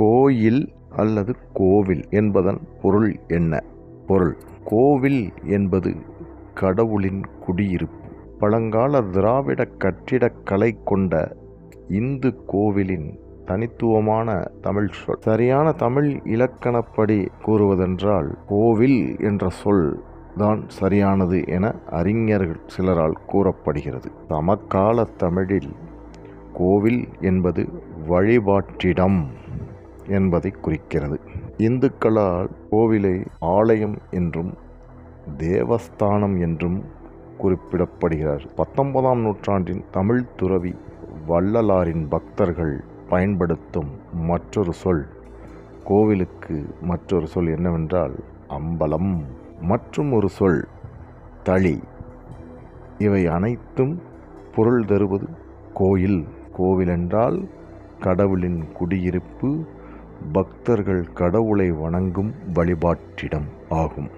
கோயில் அல்லது கோவில் என்பதன் பொருள் என்ன? பொருள். கோவில் என்பது கடவுளின் குடியிருப்பு. பழங்கால திராவிட கட்டிடக்கலை கொண்ட இந்து கோவிலின் தனித்துவமான தமிழ் சொல். சரியான தமிழ் இலக்கணப்படி கூறுவதென்றால் கோவில் என்ற சொல் தான் சரியானது என அறிஞர்கள் சிலரால் கூறப்படுகிறது. சமகால தமிழில் கோவில் என்பது வழிபாட்டிடம். என்பதை குறிக்கிறது. இந்துக்களால் கோவிலை ஆலயம் என்றும் தேவஸ்தானம் என்றும் குறிப்பிடப்படுகிறார். பத்தொன்பதாம் நூற்றாண்டின் தமிழ் துறவி வள்ளலாரின் பக்தர்கள் பயன்படுத்தும் மற்றொரு சொல் கோவிலுக்கு மற்றொரு சொல் என்னவென்றால் அம்பலம். மற்றும் ஒரு சொல் தளி. இவை அனைத்தும் பொருள் தருவது கோயில். கோவில் என்றால் கடவுளின் குடியிருப்பு பக்தர்கள் கடவுளை வணங்கும் வழிபாட்டிடம் ஆகும்.